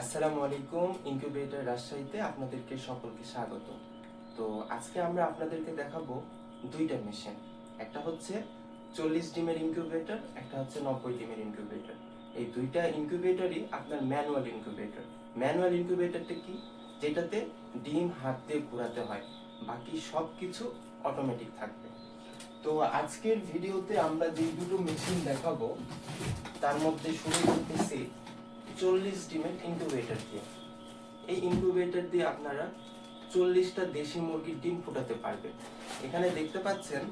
আসসালামু আলাইকুম ইনকিউবেটর রাজশাহীতে আপনাদেরকে সকলকে স্বাগত। তো আজকে আমরা আপনাদেরকে দেখাবো দুইটা মেশিন একটা হচ্ছে চল্লিশ ডিমের ইনকিউবেটর একটা হচ্ছে নব্বই ডিমের ইনকিউবেটর এই দুইটা ইনকিউবেটরই আপনার ম্যানুয়াল ইনকিউবেটর ম্যানুয়াল ইনকিউবেটরটা কি? যেটাতে ডিম হাত দিয়ে ঘোরাতে হয়, বাকি সব কিছু অটোমেটিক থাকবে। তো আজকের ভিডিওতে আমরা যে দুটো মেশিন দেখাবো, তার মধ্যে শুরু করতেছি চল্লিশ ডিমের ইনকিউবেটর দিয়ে। এই ইনকিউবেটর দিয়ে আপনারা চল্লিশটা দেশি মুরগির ডিম ফোটাতে পারবেন। এখানে দেখতে পাচ্ছেন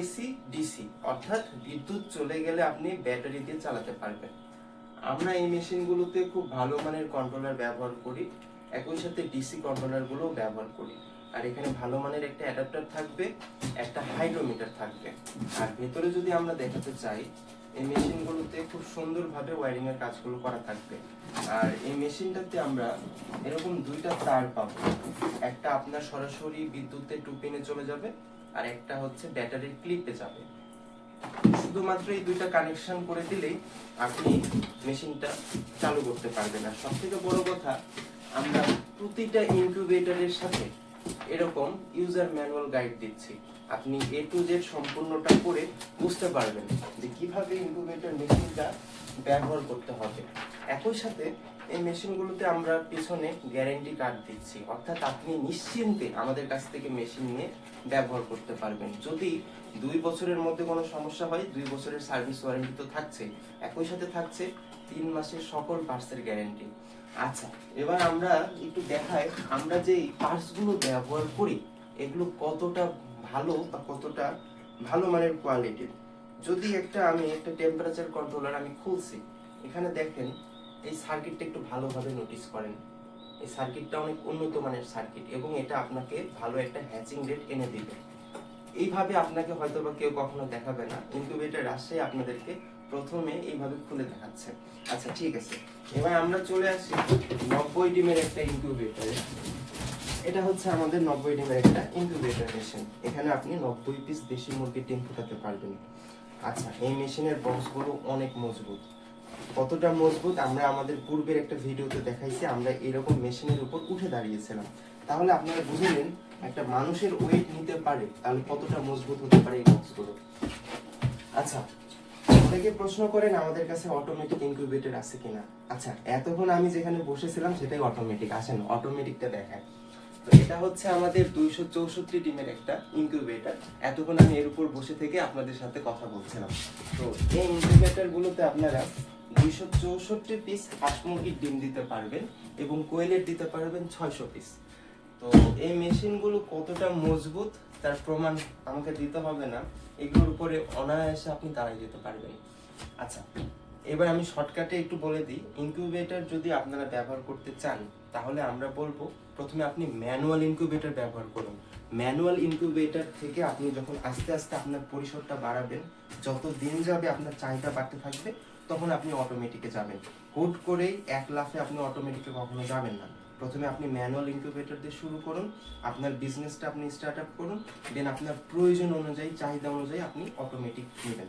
এসি ডিসি অর্থাৎ বিদ্যুৎ চলে গেলে আপনি ব্যাটারি দিয়ে চালাতে পারবেন। আমরা এই মেশিনগুলোতে খুব ভালো মানের কন্ট্রোলার ব্যবহার করি, একই সাথে ডিসি কন্ট্রোলারগুলোও ব্যবহার করি। আর এখানে ভালো মানের একটা অ্যাডাপ্টার থাকবে, একটা হাইড্রোমিটার থাকবে। আর ভেতরে যদি আমরা দেখাতে চাই এই মেশিনগুলোতে খুব সুন্দরভাবে ওয়্যারিং এর কাজগুলো করা থাকবে। আর এই মেশিনটাতে আমরা এরকম দুইটা তার পাবো। একটা আপনার সরাসরি বিদ্যুতের টুপিনে চলে যাবে আর একটা হচ্ছে ব্যাটারির ক্লিপে যাবে। শুধুমাত্র এই দুইটা কানেকশন করে দিলেই আপনি মেশিনটা চালু করতে পারবেন। আর সব থেকে বড় কথা, আমরা প্রতিটা ইনকিউবেটরের সাথে এরকম ইউজার ম্যানুয়াল গাইড দিচ্ছি। আপনি এ টু জেড সম্পূর্ণটা করে বুঝতে পারবেন যে কীভাবে ইনকিউবেটর মেশিনটা ব্যবহার করতে হবে। একই সাথে এই মেশিনগুলোতে আমরা পিছনে গ্যারেন্টি কার্ড দিচ্ছি। অর্থাৎ আপনি নিশ্চিন্তে আমাদের কাছ থেকে মেশিন নিয়ে ব্যবহার করতে পারবেন। যদি দুই বছরের মধ্যে কোনো সমস্যা হয়, দুই বছরের সার্ভিস ওয়ারেন্টি তো থাকছে, একই সাথে থাকছে তিন মাসের সকল পার্টসের গ্যারেন্টি। আচ্ছা এবার আমরা একটু দেখাই আমরা যে পার্টসগুলো ব্যবহার করি, এগুলো কতটা ভালো বা কতটা ভালো মানের কোয়ালিটির। যদি একটা আমি একটা টেম্পারেচার কন্ট্রোলার আমি খুলছি, এখানে দেখেন এই সার্কিটটা একটু ভালোভাবে নোটিস করেন। এই সার্কিটটা অনেক উন্নত মানের সার্কিট এবং এটা আপনাকে ভালো একটা হ্যাচিং রেট এনে দিবে। এইভাবে আপনাকে হয়তো বা কেউ কখনো দেখাবে না। ইনকিউবেটর রাশে আপনাদেরকে প্রথমে এইভাবে খুলে দেখাচ্ছে। আচ্ছা ঠিক আছে। এবার আমরা চলে আসি নব্বই ডিমের একটা ইনকিউবেটরে এটা হচ্ছে আমাদের নব্বই ডিমের একটা ইনকিউবেটর মেশিন এখানে আপনি নব্বই পিস দেশি মুরগির ডিম ফোটাতে পারবেন। আচ্ছা এই মেশিনের বক্সগুলো অনেক মজবুত। কতটা মজবুত আমরা আমাদের পূর্বের একটা ভিডিওতে দেখাইছি, আমরা এরকম মেশিনের উপর উঠে দাঁড়িয়েছিলাম। তাহলে আপনারা বুঝে নিন, একটা মানুষের ওয়েট নিতে পারে, তাহলে কতটা মজবুত হতে পারে এই বক্সগুলো আচ্ছা অনেকে প্রশ্ন করেন আমাদের কাছে অটোমেটিক ইনকিউবেটর আছে কিনা? আচ্ছা এতক্ষণ আমি যেখানে বসেছিলাম সেটাই অটোমেটিক আসেন অটোমেটিকটা দেখায় তো এটা হচ্ছে আমাদের দুইশো চৌষট্টি ডিমের একটা ইনকিউবেটর এতক্ষণ আমি এর উপর বসে থেকে আপনাদের সাথে কথা বলছিলাম। তো এই ইনকিউবেটর গুলোতে আপনারা দুইশো চৌষট্টি পিস হাঁস ডিম দিতে পারবেন এবং কোয়েলের দিতে পারবেন ছয়শো পিস তো এই মেশিনগুলো কতটা মজবুত তার প্রমাণ আমাকে দিতে হবে না। এগুলোর উপরে অনায়াসে আপনি দাঁড়িয়ে যেতে পারবেন। আচ্ছা এবার আমি শর্টকাটে একটু বলে দিই। ইনকিউবেটর যদি আপনারা ব্যবহার করতে চান, তাহলে আমরা বলব প্রথমে আপনি ম্যানুয়াল ইনকিউবেটর ব্যবহার করুন। ম্যানুয়াল ইনকিউবেটার থেকে আপনি যখন আস্তে আস্তে আপনার পরিসরটা বাড়াবেন, যত দিন যাবে আপনার চাহিদা বাড়তে থাকবে, তখন আপনি অটোমেটিকে যাবেন। হুট করেই এক লাফে আপনি অটোমেটিকে কখনো যাবেন না। প্রথমে আপনি ম্যানুয়াল ইনকিউবেটর দিয়ে শুরু করুন, আপনার বিজনেসটা আপনি স্টার্ট আপ করুন দেন আপনার প্রয়োজন অনুযায়ী, চাহিদা অনুযায়ী আপনি অটোমেটিক নেবেন।